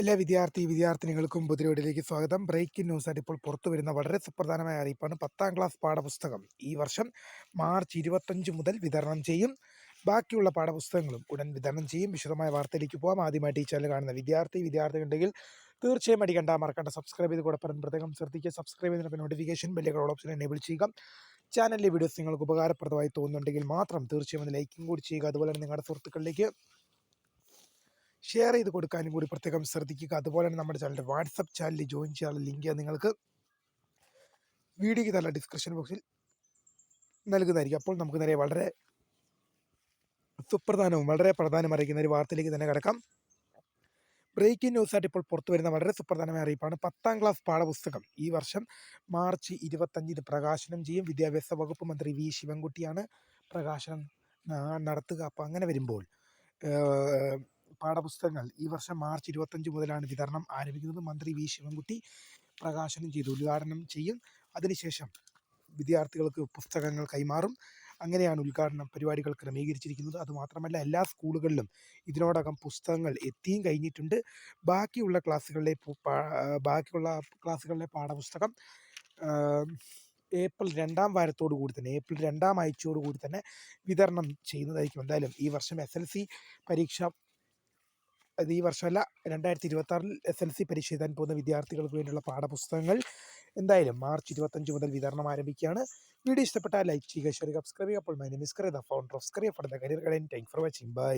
എല്ലാ വിദ്യാർത്ഥി വിദ്യാർത്ഥിനികൾക്കും പുതിരോടിലേക്ക് സ്വാഗതം. ബ്രേക്കിംഗ് ന്യൂസ് ആയിട്ട് ഇപ്പോൾ പുറത്തു വരുന്ന വളരെ സുപ്രധാനമായ അറിയിപ്പാണ് പത്താം ക്ലാസ് പാഠപുസ്തകം. ഈ വർഷം മാർച്ച് ഇരുപത്തഞ്ച് മുതൽ വിതരണം ചെയ്യും. ബാക്കിയുള്ള പാഠപുസ്തകങ്ങളും ഉടൻ വിതരണം ചെയ്യും. വിശദമായ വാർത്തയിലേക്ക് പോകാം ആദ്യമായിട്ട് ഈ ചാനൽ കാണുന്ന വിദ്യാർത്ഥി വിദ്യാർത്ഥികളുണ്ടെങ്കിൽ തീർച്ചയായും അടിക്കണ്ട മറക്കണ്ട. സബ്സ്ക്രൈബ് ചെയ്ത് കൂടെ പറഞ്ഞ് പ്രത്യേകം ശ്രദ്ധിക്കുക. സബ്സ്ക്രൈബ് ചെയ്തതിനൊപ്പം നോട്ടിഫിക്കേഷൻ ബെല്ലുകൾ ഓപ്ഷൻ എനേബിൾ ചെയ്യുക. ചാനലിലെ വീഡിയോസ് നിങ്ങൾക്ക് ഉപകാരപ്രദമായി തോന്നുന്നുണ്ടെങ്കിൽ മാത്രം തീർച്ചയായും ലൈക്കും കൂടി ചെയ്യുക. അതുപോലെ തന്നെ നിങ്ങളുടെ സുഹൃത്തുക്കളിലേക്ക് ഷെയർ ചെയ്ത് കൊടുക്കാനും കൂടി പ്രത്യേകം ശ്രദ്ധിക്കുക. അതുപോലെ തന്നെ നമ്മുടെ ചാനലിന്റെ വാട്സപ്പ് ചാനലിൽ ജോയിൻ ചെയ്യാനുള്ള ലിങ്ക് നിങ്ങൾക്ക് വീഡിയോയ്ക്ക് തന്നെ ഡിസ്ക്രിപ്ഷൻ ബോക്സിൽ നൽകുന്നതായിരിക്കും. അപ്പോൾ നമുക്ക് നേരെ വളരെ സുപ്രധാനവും വളരെ പ്രധാനം അറിയിക്കുന്ന ഒരു വാർത്തയിലേക്ക് തന്നെ കിടക്കാം. ബ്രേക്കിംഗ് ന്യൂസ് ആയിട്ട് ഇപ്പോൾ പുറത്തു വരുന്ന വളരെ സുപ്രധാനമായ അറിയിപ്പാണ്. പത്താം ക്ലാസ് പാഠപുസ്തകം. ഈ വർഷം മാർച്ച് ഇരുപത്തഞ്ചിന് പ്രകാശനം ചെയ്യും. വിദ്യാഭ്യാസ വകുപ്പ് മന്ത്രി വി ശിവൻകുട്ടിയാണ് പ്രകാശനം നടത്തുക. അപ്പോൾ അങ്ങനെ വരുമ്പോൾ പാഠപുസ്തകങ്ങൾ ഈ വർഷം മാർച്ച് ഇരുപത്തഞ്ച് മുതലാണ് വിതരണം ആരംഭിക്കുന്നത്. മന്ത്രി വി. ശിവൻകുട്ടി പ്രകാശനം ചെയ്തു. ഉദ്ഘാടനം ചെയ്യും. അതിനുശേഷം വിദ്യാർത്ഥികൾക്ക് പുസ്തകങ്ങൾ കൈമാറും. അങ്ങനെയാണ് ഉദ്ഘാടന പരിപാടികൾ ക്രമീകരിച്ചിരിക്കുന്നത്. അതുമാത്രമല്ല എല്ലാ സ്കൂളുകളിലും ഇതിനോടകം പുസ്തകങ്ങൾ എത്തിയും കഴിഞ്ഞിട്ടുണ്ട്. ബാക്കിയുള്ള ക്ലാസ്സുകളിലെ ബാക്കിയുള്ള ക്ലാസ്സുകളിലെ പാഠപുസ്തകം ഏപ്രിൽ രണ്ടാം വാരത്തോടു കൂടി തന്നെ ഏപ്രിൽ രണ്ടാം ആഴ്ചയോടു കൂടി തന്നെ വിതരണം ചെയ്യുന്നതായിരിക്കും. എന്തായാലും ഈ വർഷം എസ് എൽ സി പരീക്ഷ അത് ഈ വർഷമല്ല രണ്ടായിരത്തി ഇരുപത്തി ആറിൽ എസ് എൽ സി പരീക്ഷ എഴുതാൻ പോകുന്ന വിദ്യാർത്ഥികൾക്ക് വേണ്ടിയുള്ള പാഠപുസ്തകങ്ങൾ എന്തായാലും മാർച്ച് ഇരുപത്തഞ്ച് മുതൽ വിതരണം ആരംഭിക്കുകയാണ്. വീഡിയോ ഇഷ്ടപ്പെട്ടാൽ ലൈക്ക് ചെയ്യുക ഷെയർ സബ്സ്ക്രൈബ് ചെയ്യുക. അപ്പോൾ my name is Kariya the founder of Skaria for the career guidance thank for watching bye